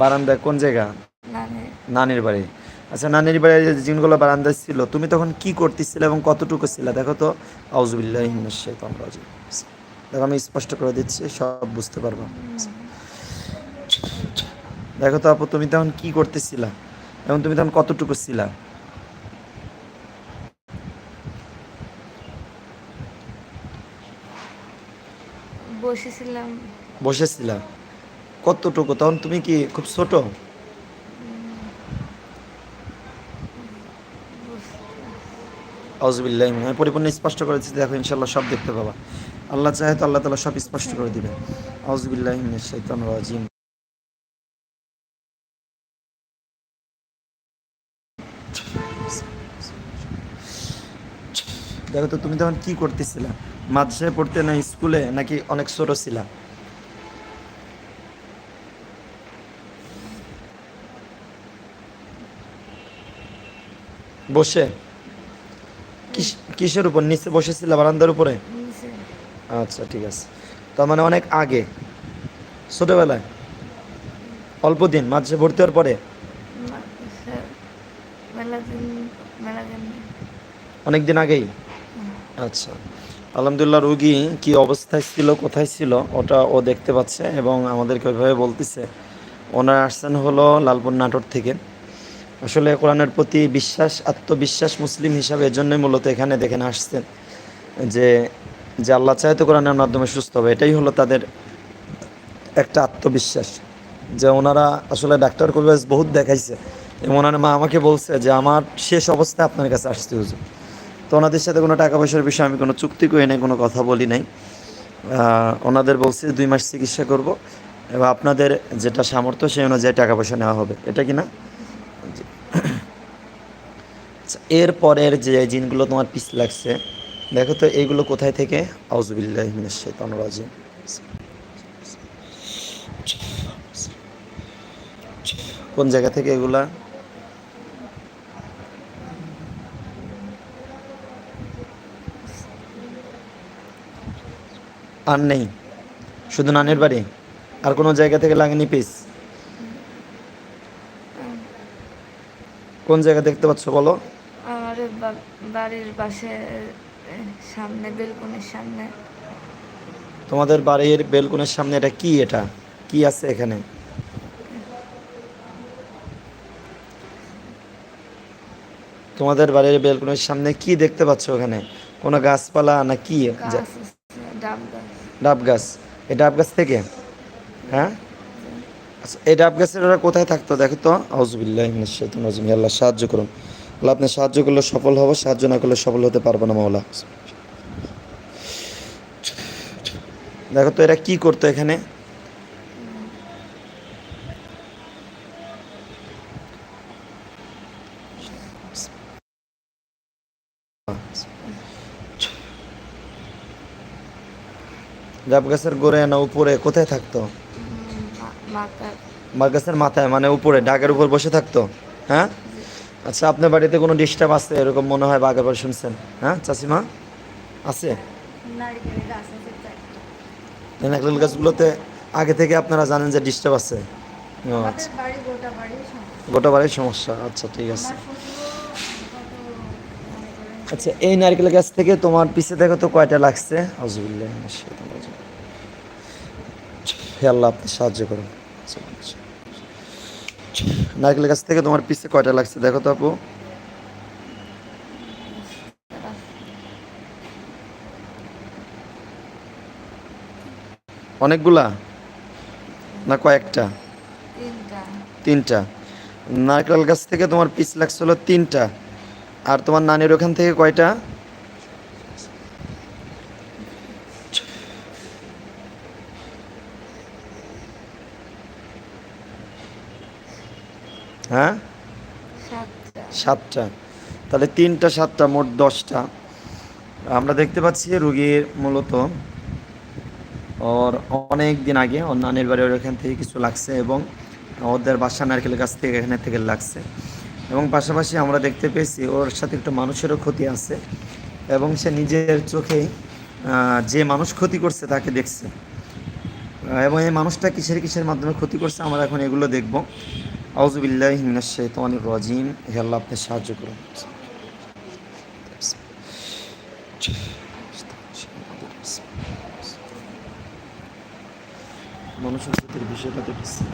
বারান্দায় কোন জায়গা? নানির বাড়ি। আচ্ছা নানির বাড়ি যে জিনগুলো বারান্দায় ছিল তুমি তখন কি করতেছিলে এবং কতটুকু ছিল? দেখো তো আউজুবিল্লাহ দেখো আমি স্পষ্ট করে দিচ্ছি সব বুঝতে পারব। দেখো তো আপু তুমি তখন কি করতেছিলা এবং তুমি তখন কতটুকু ছিলা? বসেছিলাম। বসেছিলা? কতটুকু? তখন তুমি কি খুব ছোট? আমি পরিপূর্ণ স্পষ্ট করে দিচ্ছি দেখো ইনশাল্লাহ সব দেখতে পাবা। আল্লাহ চাহে তো আল্লাহ তালা সব স্পষ্ট করে দিবে। আউজবিল্লাহ দেখো তো তুমি তখন কি করতেছিলা? মাদ্রাসায় পড়তে না স্কুলে, নাকি অনেক ছোট ছিলা? বসে? কিস- কিসের উপর? নিচে বসেছিল বারান্দার উপরে? আচ্ছা ঠিক আছে। তার মানে অনেক আগে। ছোটবেলায়? অল্প দিন মাঝে ভর্তি হওয়ার পরে? অনেক দিন আগেই? আচ্ছা। আলহামদুলিল্লাহ রুগী কি অবস্থায় ছিল কোথায় ছিল ওটা ও দেখতে পাচ্ছে এবং আমাদেরকে ওইভাবে বলতেছে। ওনারা আসছেন হলো লালপুর নাটোর থেকে। আসলে কোরআনের প্রতি বিশ্বাস, আত্মবিশ্বাস মুসলিম হিসাবে এজন্যই মূলত এখানে দেখেন আসছেন যে যে আল্লাহ চায় তো কোরআনের মাধ্যমে সুস্থ হবে। এটাই হলো তাদের একটা আত্মবিশ্বাস যে ওনারা আসলে ডাক্তার কবিরাজ বহুত দেখাইছে। ওনার মা আমাকে বলছে যে, আমার শেষ অবস্থায় আপনার কাছে আসতে হুজুর। তো ওনাদের সাথে কোনো টাকা পয়সার বিষয়ে আমি কোনো চুক্তি করি নাই, কোনো কথা বলি নাই। ওনাদের বলছে দুই মাস চিকিৎসা করব এবং আপনাদের যেটা সামর্থ্য সেই অনুযায়ী টাকা পয়সা নেওয়া হবে। এটা কি না? এর পরের যে জিনগুলো তোমার পিস লাগছে, দেখো তো এইগুলো কোথায় থেকে? আউজুবিল্লাহ মিনাশ শাইতানির রাজিম। কোন জায়গা থেকে এগুলা? আর নেই। শুধু নানের বাড়ি? আর কোনো জায়গা থেকে লাগেনি পিস? কোন জায়গা দেখতে পাচ্ছ বলো? আমার বাড়ির পাশে সামনে বেলকনির সামনে। তোমাদের বাড়ির বেলকুনের সামনে এটা কি এটা? কি আছে এখানে? তোমাদের বাড়ির বেলকুনের সামনে কি দেখতে পাচ্ছ ওখানে? কোনো গাছপালা না কি? ডাব গাছ। এই ডাব গাছ থেকে? হ্যাঁ? আচ্ছা এই ডাব গাছের ওরা কোথায় থাকতো দেখো তো? আউজবিল্লাহ আল্লাহ সাহায্য করুন। আল্লাহ আপনি সাহায্য করলে সফল হব সাহায্য না করলে সফল হতে পারব না মাওলা। দেখো তো এরা কি করতো এখানে? ডাব গাছের গোড়ে না উপরে কোথায় থাকতো? গাছের মাথায় মানে উপরে ডাকের উপর বসে থাকতো? হ্যাঁ? আচ্ছা আপনার বাড়িতে কোনো ডিস্টার্ব আছে এরকম মনে হয় বা আগের বার শুনছেন? হ্যাঁ চাষিমা আছে? নারকেল গাছগুলোতে আগে থেকে আপনারা জানেন যে ডিস্টার্ব আছে। আচ্ছা। গোটা। বাড়ির সমস্যা। আচ্ছা ঠিক আছে। আচ্ছা এই নারকেল গাছ থেকে তোমার পিছে দেখো তো কয়টা লাগছে? আউযুবিল্লাহি মিনাশ শাইতানির রাজিম। হে আল্লাহ আপনি সাহায্য করুন। নারকেল গাছ থেকে তোমার পিছে কয়টা লাগছে? দেখো তো আপু। অনেকগুলা? না কয়েকটা? তিনটা। নারকেল গাছ থেকে তোমার পিস লাগছিল তিনটা। আর তোমার নানির ওখান থেকে কয়টা? হ্যাঁ? সাতটা। তাহলে তিনটা সাতটা মোট দশটা। আমরা দেখতে পাচ্ছি রুগীর মূলত ওর অনেক দিন আগে ওর নানির বাড়ি ওর এখান থেকে কিছু লাগছে এবং ওদের বাসা নারকেলের কাছ থেকে এখানে থেকে লাগছে। এবং পাশাপাশি আমরা দেখতে পেয়েছি ওর সাথে একটু মানুষেরও ক্ষতি আছে এবং সে নিজের আহ, যে মানুষ ক্ষতি করছে তাকে দেখছে। এবং এই মানুষটা কিসের কিসের মাধ্যমে ক্ষতি করছে আমরা এখন এগুলো দেখব। আউজুবিল্লাহ হিমিনাশ শৈতানির রাজিম। হে আল্লাহ আপনি সাহায্য করুন। মানুষের বিষয়টা দেখেছি।